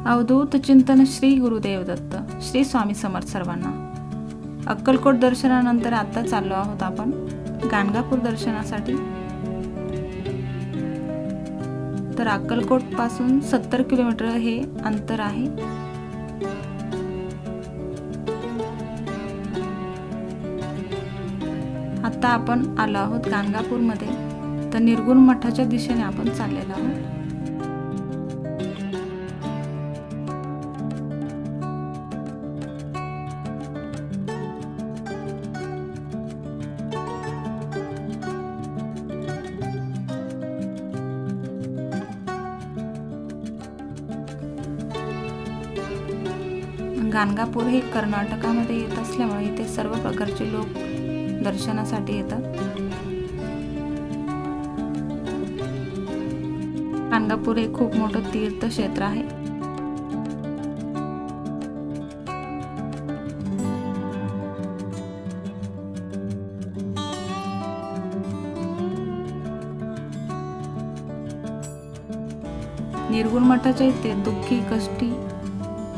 अवधूत चिंतन श्री गुरुदेव दत्त श्री स्वामी समर्थ सर्वांना अक्कलकोट दर्शनानंतर आता चाललो आहोत आपण गाणगापूर दर्शनासाठी तर अक्कलकोटपासून सत्तर किलोमीटर हे अंतर आहे आता आपण आलो आहोत गाणगापूरमध्ये तर निर्गुण मठाच्या दिशेने आपण चाललेलो आहोत गाणगापूर हे कर्नाटकामध्ये येत असल्यामुळे इथे सर्व प्रकारचे लोक दर्शनासाठी येतात. गाणगापूर हे खूप मोठं तीर्थक्षेत्र आहे. निर्गुण मठाच्या इथे दुःखी कष्टी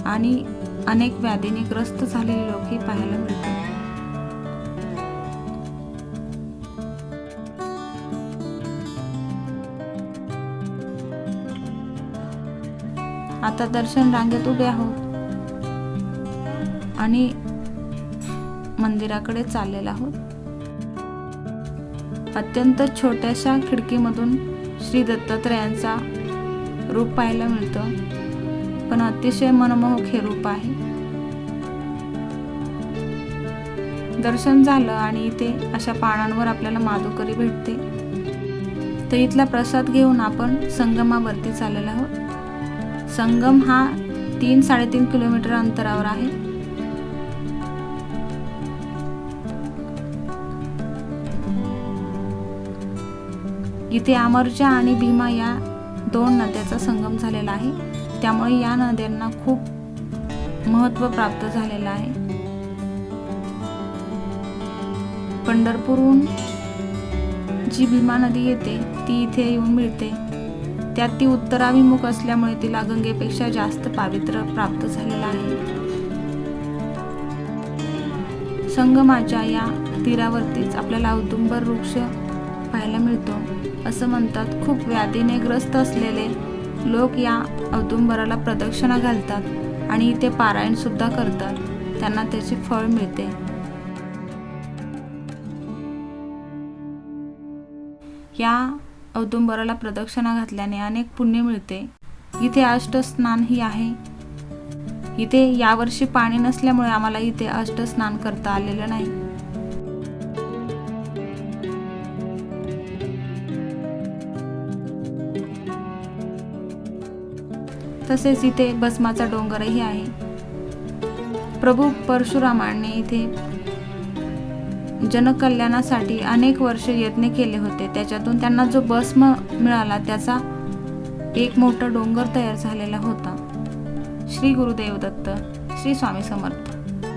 आणि अनेक व्याधीने ग्रस्त झालेले लोकही पाहायला मिळतात. आता दर्शन रांगेत उभे आहोत. आणि मंदिराकडे चाललेलो आहोत. अत्यंत छोट्याशा खिडकीमधून श्री दत्तात्रयांचा रूप पाहायला मिळतं. पण अतिशय मनमोहक हे रूप आहे. दर्शन झालं आणि इथे अशा पानांवर आपल्याला माधुकरी भेटते. तर इथला प्रसाद घेऊन आपण संगमावरती चाललेलो आहोत. संगम हा तीन साडेतीन किलोमीटर अंतरावर आहे. इथे अमरजा आणि भीमा या दोन नद्याचा संगम झालेला आहे. त्यामुळे या नद्यांना खूप महत्त्व प्राप्त झालेलं आहे. पंढरपूरहून जी भीमा नदी येते ती इथे येऊन मिळते. त्यात ती उत्तराभिमुख असल्यामुळे तिला गंगेपेक्षा जास्त पावित्र्य प्राप्त झालेलं आहे. संगमाच्या या तीरावरतीच आपल्याला औदुंबर वृक्ष पाहायला मिळतो असं म्हणतात. खूप व्याधीने ग्रस्त असलेले लोक या औदुंबराला प्रदक्षिणा घालतात आणि इथे पारायण सुद्धा करतात. त्यांना त्याचे फळ मिळते. या औदुंबराला प्रदक्षिणा घातल्याने अनेक पुण्य मिळते. इथे अष्टस्नानही आहे. इथे यावर्षी पाणी नसल्यामुळे आम्हाला इथे अष्टस्नान करता आलेलं नाही. तसेच इथे भस्माचा डोंगरही आहे. प्रभू परशुरामाने इथे जनकल्याणासाठी अनेक वर्ष यत्न केले होते. त्याच्यातून त्यांना जो भस्म मिळाला त्याचा एक मोठा डोंगर तयार झालेला होता. श्री गुरुदेव दत्त श्री स्वामी समर्थ.